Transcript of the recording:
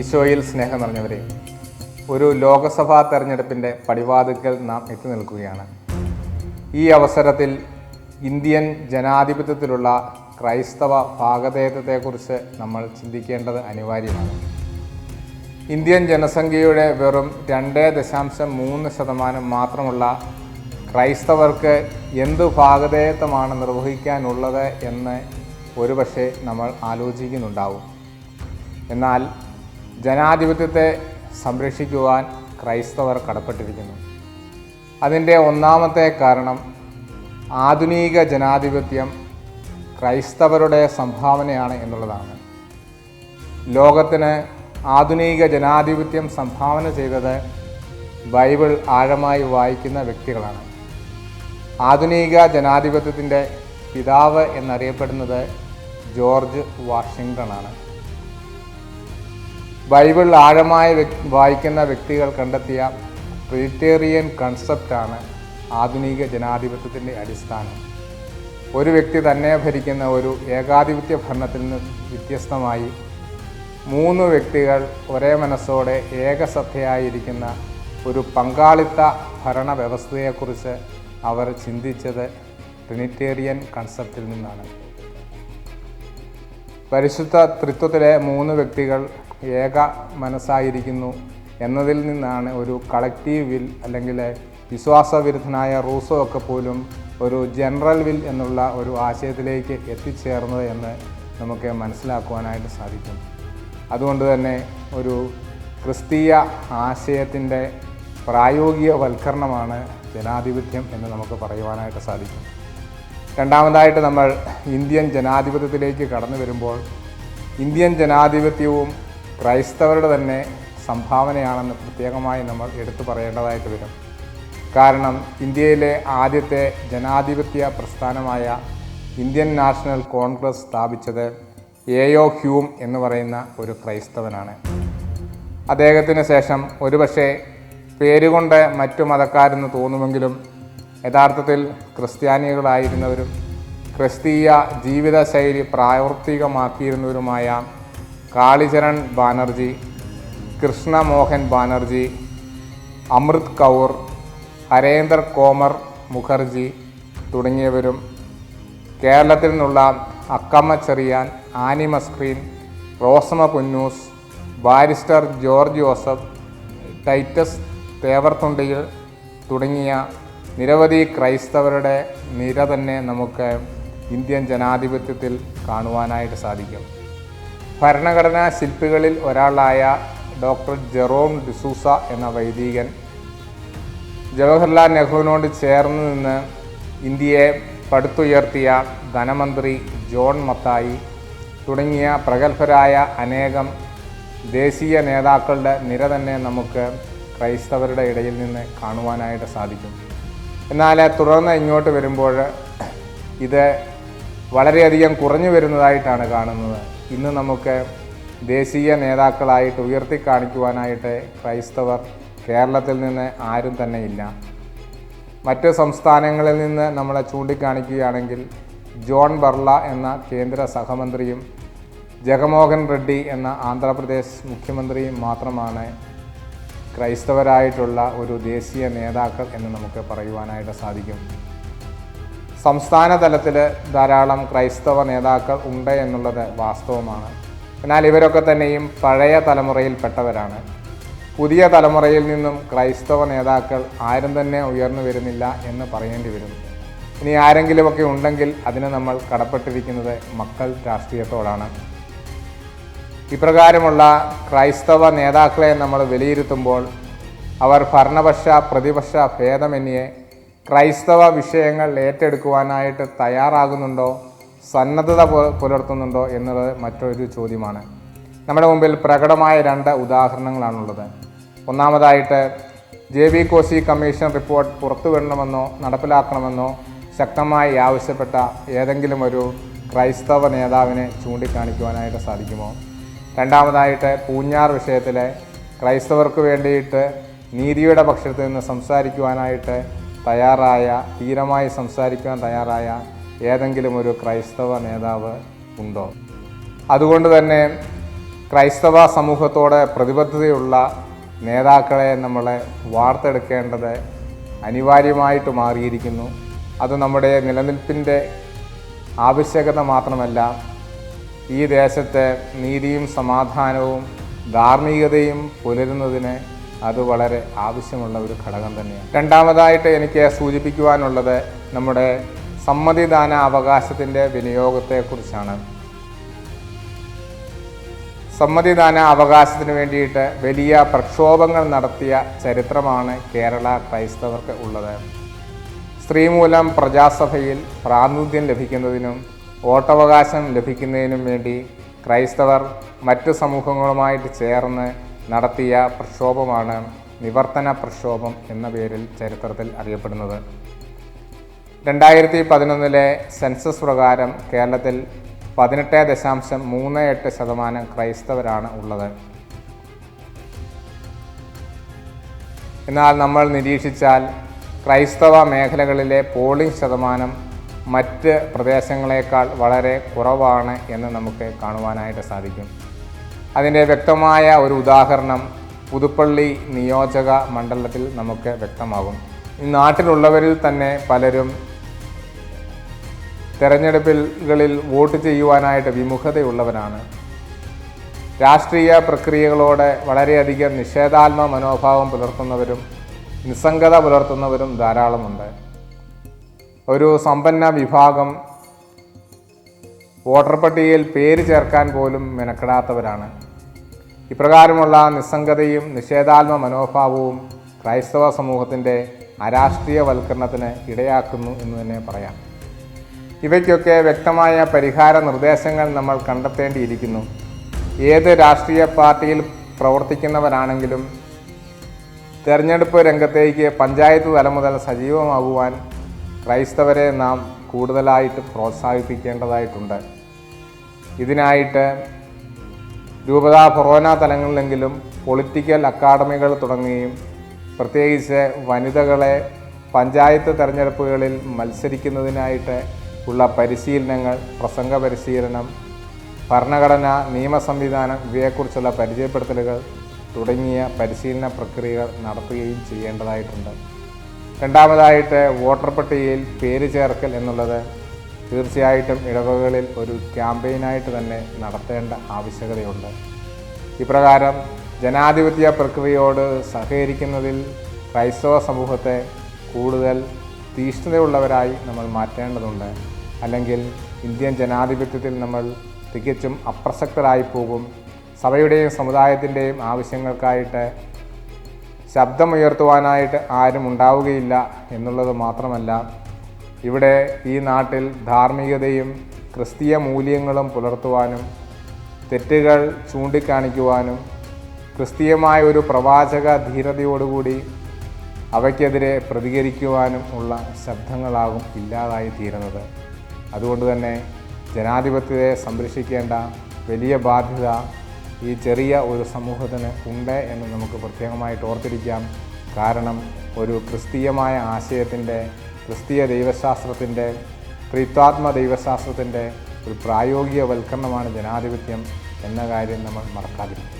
ഈശോയിൽ സ്നേഹം നിറഞ്ഞവരെ ഒരു ലോകസഭാ തെരഞ്ഞെടുപ്പിന്റെ പടിവാതിക്കൽ നാം എത്തി നിൽക്കുകയാണ്. ഈ അവസരത്തിൽ ഇന്ത്യൻ ജനാധിപത്യത്തിലുള്ള ക്രൈസ്തവ ഭാഗധേയത്വത്തെക്കുറിച്ച് നമ്മൾ ചിന്തിക്കേണ്ടത് അനിവാര്യമാണ്. ഇന്ത്യൻ ജനസംഖ്യയുടെ വെറും രണ്ട് ദശാംശം മൂന്ന് ശതമാനം മാത്രമുള്ള ക്രൈസ്തവർക്ക് എന്ത് ഭാഗധേയത്വമാണ് നിർവഹിക്കാനുള്ളത് എന്ന് ഒരുപക്ഷെ നമ്മൾ ആലോചിക്കുന്നുണ്ടാവും. എന്നാൽ ജനാധിപത്യത്തെ സംരക്ഷിക്കുവാൻ ക്രൈസ്തവർ കടപ്പെട്ടിരിക്കുന്നു. അതിന്റെ ഒന്നാമത്തെ കാരണം ആധുനിക ജനാധിപത്യം ക്രൈസ്തവരുടെ സംഭാവനയാണ് എന്നുള്ളതാണ്. ലോകത്തിന് ആധുനിക ജനാധിപത്യം സംഭാവന ചെയ്തത് ബൈബിൾ ആഴമായി വായിക്കുന്ന വ്യക്തികളാണ്. ആധുനിക ജനാധിപത്യത്തിന്റെ പിതാവ് എന്നറിയപ്പെടുന്നത് ജോർജ് വാഷിങ്ടണാണ്. ബൈബിൾ ആഴമായി വ്യക്- വായിക്കുന്ന വ്യക്തികൾ കണ്ടെത്തിയ ട്രിറ്റേറിയൻ കൺസെപ്റ്റാണ് ആധുനിക ജനാധിപത്യത്തിന്റെ അടിസ്ഥാനം. ഒരു വ്യക്തി തന്നെ ഭരിക്കുന്ന ഒരു ഏകാധിപത്യ ഭരണത്തിൽ നിന്ന് വ്യത്യസ്തമായി മൂന്ന് വ്യക്തികൾ ഒരേ മനസ്സോടെ ഏകസത്തയായിരിക്കുന്ന ഒരു പങ്കാളിത്ത ഭരണ വ്യവസ്ഥയെക്കുറിച്ച് അവർ ചിന്തിച്ചത് ട്രിനിറ്റേറിയൻ കൺസെപ്റ്റിൽ നിന്നാണ്. പരിശുദ്ധ തൃത്വത്തിലെ മൂന്ന് വ്യക്തികൾ ഏക മനസ്സായിരിക്കുന്നു എന്നതിൽ നിന്നാണ് ഒരു കളക്റ്റീവ് വിൽ അല്ലെങ്കിൽ വിശ്വാസവിരുദ്ധനായ റൂസോ ഒക്കെ പോലും ഒരു ജനറൽ വിൽ എന്നുള്ള ഒരു ആശയത്തിലേക്ക് എത്തിച്ചേർന്നത് എന്ന് നമുക്ക് മനസ്സിലാക്കുവാനായിട്ട് സാധിക്കും. അതുകൊണ്ട് തന്നെ ഒരു ക്രിസ്തീയ ആശയത്തിന്റെ പ്രായോഗികവൽക്കരണമാണ് ജനാധിപത്യം എന്ന് നമുക്ക് പറയുവാനായിട്ട് സാധിക്കും. രണ്ടാമതായിട്ട് നമ്മൾ ഇന്ത്യൻ ജനാധിപത്യത്തിലേക്ക് കടന്നു വരുമ്പോൾ ഇന്ത്യൻ ജനാധിപത്യവും ക്രൈസ്തവരുടെ തന്നെ സംഭാവനയാണെന്ന് പ്രത്യേകമായി നമ്മൾ എടുത്തു പറയേണ്ടതായിട്ട് വരും. കാരണം ഇന്ത്യയിലെ ആദ്യത്തെ ജനാധിപത്യ പ്രസ്ഥാനമായ ഇന്ത്യൻ നാഷണൽ കോൺഗ്രസ് സ്ഥാപിച്ചത് എയോ ഹ്യൂം എന്ന് പറയുന്ന ഒരു ക്രൈസ്തവനാണ്. അദ്ദേഹത്തിന് ശേഷം ഒരുപക്ഷെ പേരുകൊണ്ട് മറ്റു മതക്കാരെന്ന് തോന്നുമെങ്കിലും യഥാർത്ഥത്തിൽ ക്രിസ്ത്യാനികളായിരുന്നവരും ക്രിസ്തീയ ജീവിതശൈലി പ്രാവർത്തികമാക്കിയിരുന്നവരുമായ കാളിചരൺ ബാനർജി കൃഷ്ണമോഹൻ ബാനർജി അമൃത് കൗർ ഹരേന്ദർ കോമർ മുഖർജി തുടങ്ങിയവരും കേരളത്തിൽ നിന്നുള്ള Akkamma Cherian anime screen Rosamma Kunnoos barrister George Joseph Titus തേവർത്തുണ്ടിയിൽ തുടങ്ങിയ നിരവധി ക്രൈസ്തവരുടെ നിര തന്നെ നമുക്ക് ഇന്ത്യൻ ജനാധിപത്യത്തിൽ കാണുവാനായിട്ട് സാധിക്കും. ഭരണഘടനാ ശില്പികളിൽ ഒരാളായ ഡോക്ടർ ജെറോം ഡിസൂസ എന്ന വൈദികൻ ജവഹർലാൽ നെഹ്റുവിനോട് ചേർന്ന് നിന്ന് ഇന്ത്യയെ പടുത്തുയർത്തിയ ധനമന്ത്രി ജോൺ മത്തായി തുടങ്ങിയ പ്രഗത്ഭരായ അനേകം ദേശീയ നേതാക്കളുടെ നിര തന്നെ നമുക്ക് ക്രൈസ്തവരുടെ ഇടയിൽ നിന്ന് കാണുവാനായിട്ട് സാധിക്കും. എന്നാൽ തുടർന്ന് ഇങ്ങോട്ട് വരുമ്പോൾ ഇത് വളരെയധികം കുറഞ്ഞു വരുന്നതായിട്ടാണ് കാണുന്നത്. ഇന്ന് നമുക്ക് ദേശീയ നേതാക്കളായിട്ട് ഉയർത്തി കാണിക്കുവാനായിട്ട് ക്രൈസ്തവർ കേരളത്തിൽ നിന്ന് ആരും തന്നെ ഇല്ല. മറ്റ് സംസ്ഥാനങ്ങളിൽ നിന്ന് നമ്മളെ ചൂണ്ടിക്കാണിക്കുകയാണെങ്കിൽ ജോൺ ബർള എന്ന കേന്ദ്ര സഹമന്ത്രിയും ജഗമോഹൻ റെഡ്ഡി എന്ന ആന്ധ്രാപ്രദേശ് മുഖ്യമന്ത്രിയും മാത്രമാണ് ക്രൈസ്തവരായിട്ടുള്ള ഒരു ദേശീയ നേതാക്കൾ എന്ന് നമുക്ക് പറയുവാനായിട്ട് സാധിക്കും. സംസ്ഥാന തലത്തിൽ ധാരാളം ക്രൈസ്തവ നേതാക്കൾ ഉണ്ട് എന്നുള്ളത് വാസ്തവമാണ്. എന്നാൽ ഇവരൊക്കെ തന്നെയും പഴയ തലമുറയിൽപ്പെട്ടവരാണ്. പുതിയ തലമുറയിൽ നിന്നും ക്രൈസ്തവ നേതാക്കൾ ആരും തന്നെ ഉയർന്നു വരുന്നില്ല എന്ന് പറയേണ്ടി വരുന്നു. ഇനി ആരെങ്കിലുമൊക്കെ ഉണ്ടെങ്കിൽ അതിന് നമ്മൾ കടപ്പെട്ടിരിക്കുന്നത് മക്കൾ രാഷ്ട്രീയത്തോടാണ്. ഇപ്രകാരമുള്ള ക്രൈസ്തവ നേതാക്കളെ നമ്മൾ വിലയിരുത്തുമ്പോൾ അവർ ഭരണപക്ഷ പ്രതിപക്ഷ ഭേദമന്യേ ക്രൈസ്തവ വിഷയങ്ങൾ ഏറ്റെടുക്കുവാനായിട്ട് തയ്യാറാകുന്നുണ്ടോ? സന്നദ്ധത പുലർത്തുന്നുണ്ടോ എന്നുള്ളത് മറ്റൊരു ചോദ്യമാണ്. നമ്മുടെ മുമ്പിൽ പ്രകടമായ രണ്ട് ഉദാഹരണങ്ങളാണുള്ളത്. ഒന്നാമതായിട്ട് J B Koshy commission report പുറത്തുവിടണമെന്നോ നടപ്പിലാക്കണമെന്നോ ശക്തമായി ആവശ്യപ്പെട്ട ഏതെങ്കിലും ഒരു ക്രൈസ്തവ നേതാവിനെ ചൂണ്ടിക്കാണിക്കുവാനായിട്ട് സാധിക്കുമോ? രണ്ടാമതായിട്ട് പൂഞ്ഞാർ വിഷയത്തിലെ ക്രൈസ്തവർക്ക് വേണ്ടിയിട്ട് നീതിയുടെ പക്ഷത്ത് നിന്ന് സംസാരിക്കുവാനായിട്ട് തയ്യാറായ ധീരമായി സംസാരിക്കാൻ തയ്യാറായ ഏതെങ്കിലും ഒരു ക്രൈസ്തവ നേതാവ് ഉണ്ടോ? അതുകൊണ്ട് തന്നെ ക്രൈസ്തവ സമൂഹത്തോടെ പ്രതിബദ്ധതയുള്ള നേതാക്കളെ നമ്മളെ വാർത്തെടുക്കേണ്ടത് അനിവാര്യമായിട്ട് മാറിയിരിക്കുന്നു. അത് നമ്മുടെ നിലനിൽപ്പിന്റെ ആവശ്യകത മാത്രമല്ല ഈ ദേശത്തെ നീതിയും സമാധാനവും ധാർമ്മികതയും പുലരുന്നതിന് അത് വളരെ ആവശ്യമുള്ള ഒരു ഘടകം തന്നെയാണ്. രണ്ടാമതായിട്ട് എനിക്ക് സൂചിപ്പിക്കുവാനുള്ളത് നമ്മുടെ സമ്മതിദാന അവകാശത്തിന്റെ വിനിയോഗത്തെക്കുറിച്ചാണ്. സമ്മതിദാന അവകാശത്തിന് വേണ്ടിയിട്ട് വലിയ പ്രക്ഷോഭങ്ങൾ നടത്തിയ ചരിത്രമാണ് കേരള ക്രൈസ്തവർക്ക് ഉള്ളത്. സ്ത്രീ മൂലം പ്രജാസഭയിൽ പ്രാതിനിധ്യം ലഭിക്കുന്നതിനും വോട്ടവകാശം ലഭിക്കുന്നതിനും വേണ്ടി ക്രൈസ്തവർ മറ്റു സമൂഹങ്ങളുമായിട്ട് ചേർന്ന് നടത്തിയ പ്രക്ഷോഭമാണ് നിവർത്തന പ്രക്ഷോഭം എന്ന പേരിൽ ചരിത്രത്തിൽ അറിയപ്പെടുന്നത്. രണ്ടായിരത്തി പതിനൊന്നിലെ സെൻസസ് പ്രകാരം കേരളത്തിൽ പതിനെട്ട് ദശാംശം മൂന്ന് എട്ട് ശതമാനം ക്രൈസ്തവരാണ് ഉള്ളത്. എന്നാൽ നമ്മൾ നിരീക്ഷിച്ചാൽ ക്രൈസ്തവ മേഖലകളിലെ പോളിംഗ് ശതമാനം മറ്റ് പ്രദേശങ്ങളെക്കാൾ വളരെ കുറവാണ് എന്ന് നമുക്ക് കാണുവാനായിട്ട് സാധിക്കും. അതിന്റെ വ്യക്തമായ ഒരു ഉദാഹരണം പുതുപ്പള്ളി നിയോജക മണ്ഡലത്തിൽ നമുക്ക് വ്യക്തമാകും. ഈ നാട്ടിലുള്ളവരിൽ തന്നെ പലരും തെരഞ്ഞെടുപ്പുകളിൽ വോട്ട് ചെയ്യുവാനായിട്ട് വിമുഖതയുള്ളവരാണ്. രാഷ്ട്രീയ പ്രക്രിയകളോട് വളരെയധികം നിഷേധാത്മ മനോഭാവം പുലർത്തുന്നവരും നിസ്സംഗത പുലർത്തുന്നവരും ധാരാളമുണ്ട്. ഒരു സമ്പന്ന വിഭാഗം വോട്ടർ പട്ടികയിൽ പേര് ചേർക്കാൻ പോലും മെനക്കെടാത്തവരാണ്. ഇപ്രകാരമുള്ള നിസ്സംഗതയും നിഷേധാത്മ മനോഭാവവും ക്രൈസ്തവ സമൂഹത്തിന്റെ അരാഷ്ട്രീയവൽക്കരണത്തിന് ഇടയാക്കുന്നു എന്ന് തന്നെ പറയാം. ഇവയ്ക്കൊക്കെ വ്യക്തമായ പരിഹാര നിർദ്ദേശങ്ങൾ നമ്മൾ കണ്ടെത്തേണ്ടിയിരിക്കുന്നു. ഏത് രാഷ്ട്രീയ പാർട്ടിയിൽ പ്രവർത്തിക്കുന്നവരാണെങ്കിലും തെരഞ്ഞെടുപ്പ് രംഗത്തേക്ക് പഞ്ചായത്ത് തലം മുതൽ സജീവമാകുവാൻ ക്രൈസ്തവരെ നാം കൂടുതലായിട്ട് പ്രോത്സാഹിപ്പിക്കേണ്ടതായിട്ടുണ്ട്. ഇതിനായിട്ട് രൂപതാ ഫൊറോന തലങ്ങളിലെങ്കിലും പൊളിറ്റിക്കൽ അക്കാഡമികൾ തുടങ്ങുകയും പ്രത്യേകിച്ച് വനിതകളെ പഞ്ചായത്ത് തെരഞ്ഞെടുപ്പുകളിൽ മത്സരിക്കുന്നതിനായിട്ട് ഉള്ള പരിശീലനങ്ങൾ പ്രസംഗ പരിശീലനം ഭരണഘടന നിയമ സംവിധാനം ഇവയെക്കുറിച്ചുള്ള പരിചയപ്പെടുത്തലുകൾ തുടങ്ങിയ പരിശീലന പ്രക്രിയകൾ നടത്തുകയും ചെയ്യേണ്ടതായിട്ടുണ്ട്. രണ്ടാമതായിട്ട് വോട്ടർ പട്ടികയിൽ പേര് ചേർക്കൽ എന്നുള്ളത് തീർച്ചയായിട്ടും ഇടവകളിൽ ഒരു ക്യാമ്പയിനായിട്ട് തന്നെ നടത്തേണ്ട ആവശ്യകതയുണ്ട്. ഇപ്രകാരം ജനാധിപത്യ പ്രക്രിയയോട് സഹകരിക്കുന്നതിൽ ക്രൈസ്തവ സമൂഹത്തെ കൂടുതൽ തീഷ്ണതയുള്ളവരായി നമ്മൾ മാറ്റേണ്ടതുണ്ട്. അല്ലെങ്കിൽ ഇന്ത്യൻ ജനാധിപത്യത്തിൽ നമ്മൾ തികച്ചും അപ്രസക്തരായി പോകും. സഭയുടെയും സമുദായത്തിന്റെയും ആവശ്യങ്ങൾക്കായിട്ട് ശബ്ദമുയർത്തുവാനായിട്ട് ആരും ഉണ്ടാവുകയില്ല എന്നുള്ളത് മാത്രമല്ല ഇവിടെ ഈ നാട്ടിൽ ധാർമ്മികതയും ക്രിസ്തീയ മൂല്യങ്ങളും പുലർത്തുവാനും തെറ്റുകൾ ചൂണ്ടിക്കാണിക്കുവാനും ക്രിസ്തീയമായ ഒരു പ്രവാചക ധീരതയോടുകൂടി അവയ്ക്കെതിരെ പ്രതികരിക്കുവാനും ഉള്ള ശബ്ദങ്ങളാകും ഇല്ലാതായി തീരുന്നത്. അതുകൊണ്ട് തന്നെ ജനാധിപത്യത്തെ സംരക്ഷിക്കേണ്ട വലിയ ബാധ്യത ഈ ചെറിയ ഒരു സമൂഹത്തിന് ഉണ്ട് എന്ന് നമുക്ക് പ്രത്യേകമായിട്ട് ഓർത്തിരിക്കാം. കാരണം ഒരു ക്രിസ്തീയമായ ആശയത്തിന്റെ ക്രിസ്തീയ ദൈവശാസ്ത്രത്തിന്റെ ത്രിത്വാത്മ ദൈവശാസ്ത്രത്തിന്റെ ഒരു പ്രായോഗികവൽക്കരണമാണ് ജനാധിപത്യം എന്ന കാര്യം നമ്മൾ മറക്കാതിരിക്കും